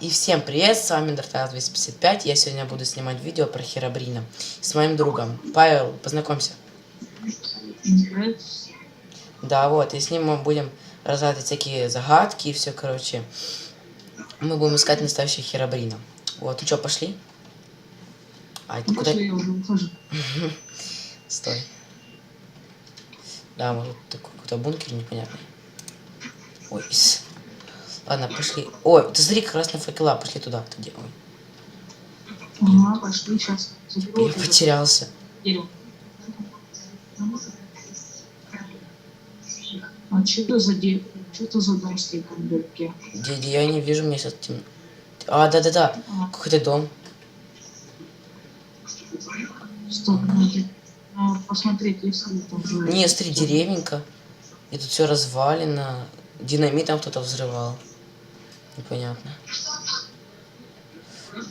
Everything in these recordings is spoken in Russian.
И всем привет, с вами Дартайл 255. Я сегодня буду снимать видео про Херабрина с моим другом. Павел, познакомься. Привет. Да, вот, и с ним мы будем разгадывать всякие загадки и все, короче. Мы будем искать настоящего Херабрина. Вот, ну что, пошли? А, Ну, куда? я уже ухожу. Стой. Да, может, такой какой-то бункер непонятный. Ой, Ладно, пошли. Ой, ты смотри, на факела. Пошли туда. Где? Ой, Ага, пошли, сейчас заберу. я потерялся. дерево. А что это за дерево? Что это за дом там вдалеке? Дядя, я не вижу, мне сейчас темно. А, да-да-да. А, Какой-то дом. стоп, надо а, посмотреть, есть ли там живые. Не, смотри, деревенька. И тут все развалено. Динамитом кто-то взрывал. Непонятно.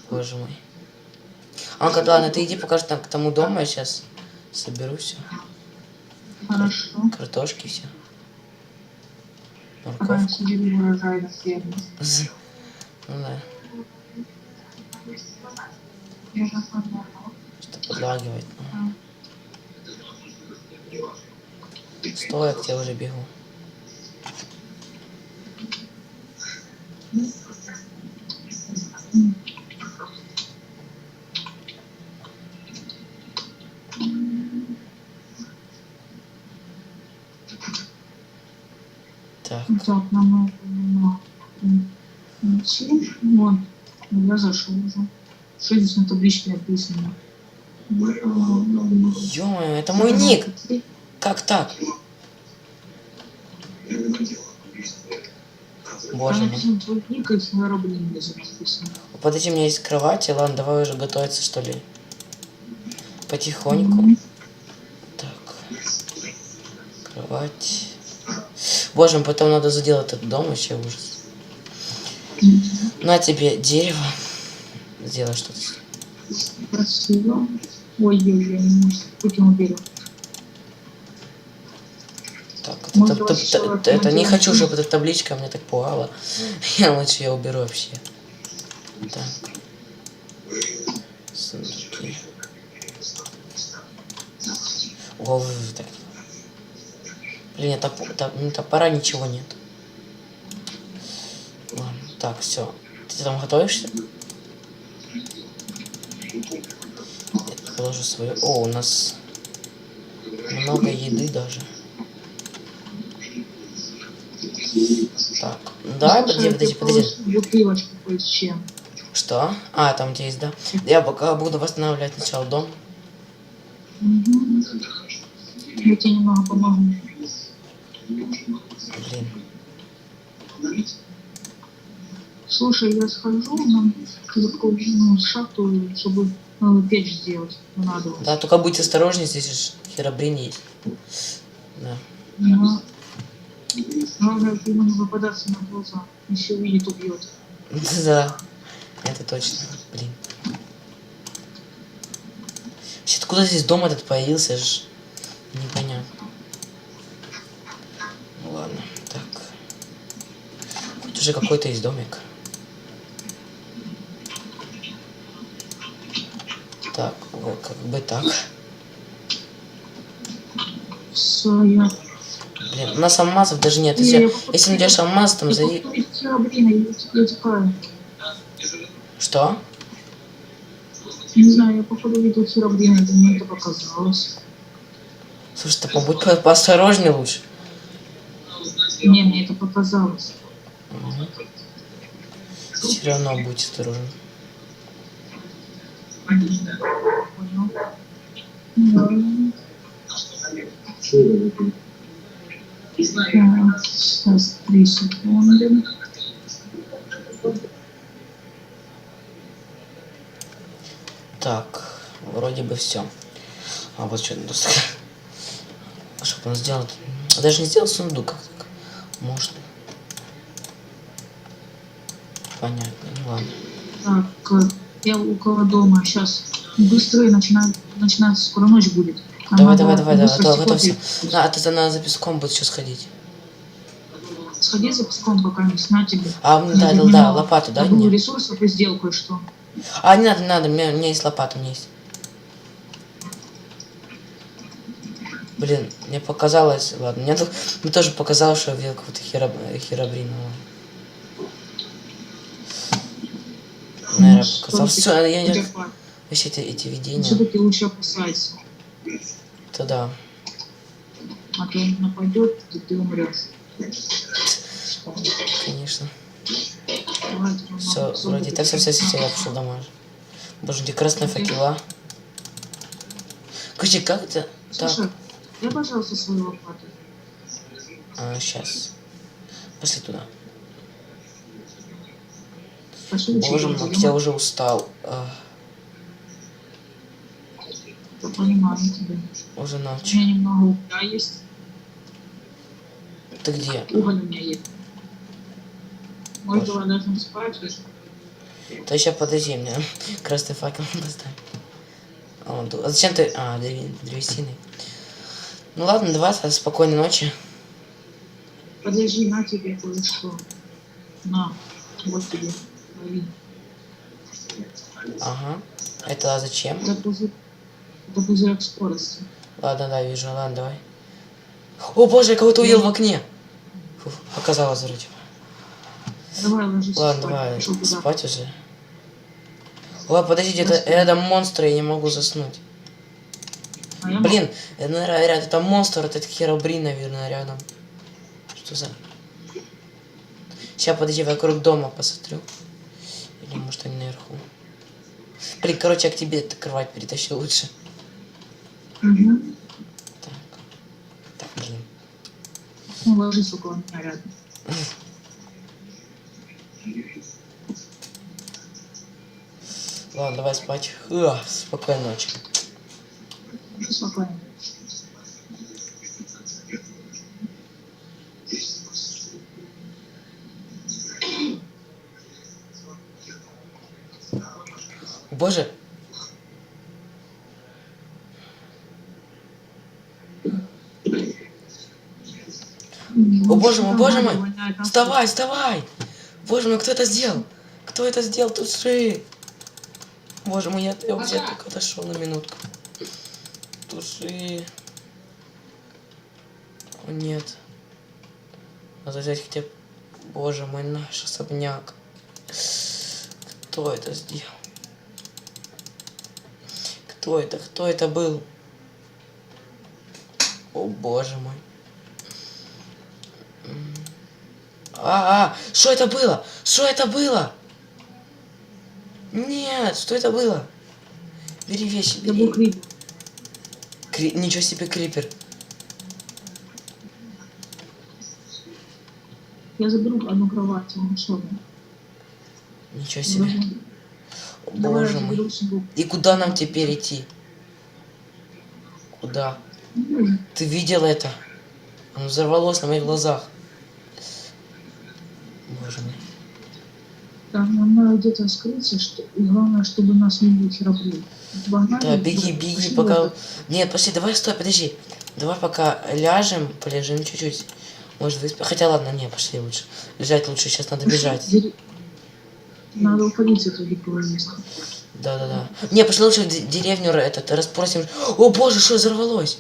Боже мой. А, как, ладно, ты иди покажи там к тому дому, я сейчас соберу все. Хорошо. Картошки все. Морковку. Ну да, что подлагивает. ну. Стой, я к тебе уже бегу. Нам надо немного идти. Вот. Я зашел уже. Что здесь на табличке написано? ё это мой ник! Как так? Боже мой. и. Подожди, у меня есть кровать, ладно, давай уже готовиться, что ли. Потихоньку. Так. Кровать. Боже мой, потом надо заделать этот дом, вообще ужас. На тебе дерево. Сделай что-то. Красиво. Ой-ой-ой, выкинул дерево. Так, это, вообще та- вот это не хочу, чтобы эта табличка меня так пугала. Я лучше ее уберу вообще. Так. Сундуки. О, так. Блин, нет, топ- топ- ну, топора ничего нет. Ладно, так, все. Ты там готовишься? Я положу свою. О, у нас много еды даже. Так, давай, подожди, подожди, подожди. Чем. Что? А, там где есть, да? Я пока буду восстанавливать сначала дом. Мгм. Я тебе немного помогу. Блин. Слушай, я схожу на такую ну, шахту, чтобы э, печь сделать. Надо. Да, только будь осторожнее, здесь же херобрин есть. Да. Но... Главное, ему не попадаться на глаза. Если увидит, убьет. Да. Это точно. Блин. Вообще, откуда здесь дом этот появился? Ж... Непонятно. Ну ладно, так. Хоть уже какой-то есть домик. Так, вот как бы так. Все, я... Блин, у нас алмазов даже нет. Если, если найдешь алмаз, там. Я, я, я текаю. Что? Не знаю, я походу видел Херобрина, это мне это показалось. Слушай, ты побудь по- поосторожнее лучше. Не, мне это показалось. Все равно будь осторожен. Так, сейчас три секунды. Так, вроде бы все. А вот что надо. Чтобы он сделал. Даже не сделал сундук, как. Можно. Понятно, ну ладно. Так, э, я около дома сейчас. Быстрее начинает, начинается, скоро ночь будет. Давай, надо давай, давай, давай, быстро готов, готов стекло все. Да, а за- надо за песком будет сейчас ходить. Сходи за песком пока не на тебе. А, м, Я да, да, да, лопату, да? Нет. ресурсов и сделал кое-что. А, не надо, не надо, у меня, у меня есть лопата, у меня есть. Блин, мне показалось, ладно, мне, мне тоже показалось, что я видел какого-то хероб... херобрина. Наверное, показалось. что Все, я не... Вообще эти, эти видения, Все-таки лучше опасайся. то да. А то он нападет, и ты умрешь. Конечно. Все, вроде так, все, все, все, я пошел домой. Боже, где красная факела. Короче, как это? Так, Слушай, я, пожалуйста, свою лопату. сейчас. Пошли туда. Боже мой, я уже устал. Я понимаю тебя. уже У ночь. меня немного угля есть. Ты где? Уголь у меня есть. Может, давай ляжем спать? То еще подожди, мне красный факел доставь. А, он а зачем ты... А, древ- древесиной. Ну ладно, давай, спокойной ночи. Подожди, на тебе кое-что. На, вот тебе. Ага. Это зачем? Это пузырь, это пузырек скорости. Ладно, да, вижу, ладно, давай. О боже, я кого-то увидел в окне. Фу, показалось вроде. Давай ложись Ладно, спать. давай, Пошел туда. спать уже. Ой, подожди, где-то рядом монстр, я не могу заснуть. А я Блин, это, наверное, рядом, это монстр, это херобрин, наверное, рядом. Что за... Сейчас, подожди, вокруг дома посмотрю. Или, может, они наверху. Блин, короче, я к тебе эту кровать перетащу лучше. Угу. Так. Так, блин. Ну, ложись меня рядом. Ладно, давай спать. Уа, спокойной ночи. Спокойно. Боже, О, боже мой, боже мой! вставай, вставай! Боже мой, кто это сделал? Кто это сделал? Туши! Боже мой, я, я где только отошел на минутку. Туши. О, нет. Надо взять хотя бы... Боже мой, наш особняк. Кто это сделал? Кто это? Кто это был? О, боже мой. А, а, что это было? Что это было? Нет, что это было? Бери вещи, был бери. крипер. Кри- Ничего себе крипер. Я заберу одну кровать, он ушел. Ничего себе. О, Давай Боже мой. И куда нам теперь идти? Куда? Ты видел это? Оно взорвалось на моих глазах. Боже мой. Там нам надо где-то скрыться, что... и главное, чтобы нас не было. Погнали, Да, беги, пошли беги, в пока... этот- Нет, подожди, давай, стой, подожди. Давай пока ляжем, полежим чуть-чуть. Может, выспим. Хотя ладно, не, пошли лучше. Лежать лучше, сейчас надо бежать. Надо уходить с этого дикого места. Да-да-да. Не, пошли лучше в де- деревню этот, расспросим. О, боже, что взорвалось?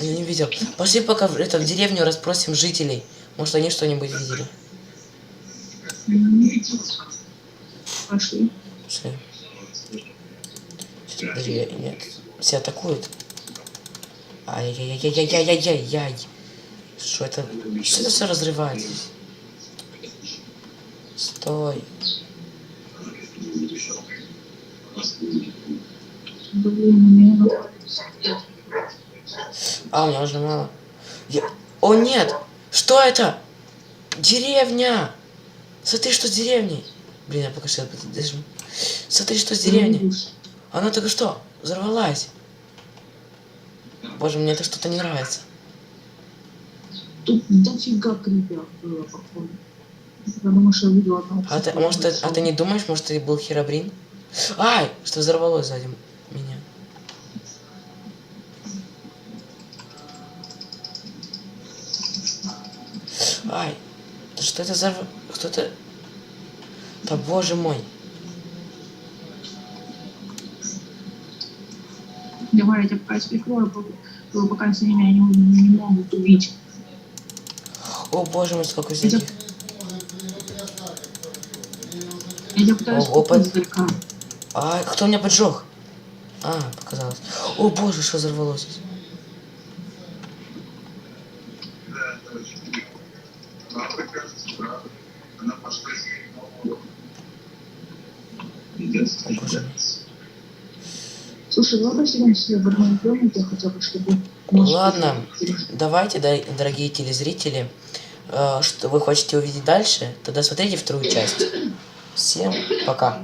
Я не видел. Пошли пока в, это, в деревню расспросим жителей. Может, они что-нибудь видели. Пошли. Пошли. Подожди, я- нет. Все атакуют. Ай-яй-яй-яй-яй-яй-яй-яй. Что это? Что это все разрывается? Стой. А, у меня уже мало. Я- О, нет! Что это? Деревня! Смотри, что с деревней. Блин, я пока что подожду. Смотри, что с деревней. Она только что взорвалась. Боже, мне это что-то не нравится. Тут дофига криперов было, походу. Потому что я видел одного. А ты, может, ты, а ты не думаешь, может, ты был херобрин? Ай, что взорвалось сзади меня. Ай, да что это за... Кто-то... Да боже мой. Давай, я тебя пока прикрою, пока, пока они меня не, могут убить. О боже мой, сколько всяких. тебя, я пытаюсь О, опа. купить издалека. А, кто меня поджег? А, показалось. О боже, что взорвалось? О боже. Слушай, давай посидим себе в комнате, хотя бы, чтобы... Ладно. Давайте, да, дорогие телезрители, э, что вы хотите увидеть дальше, тогда смотрите вторую часть. Всем пока.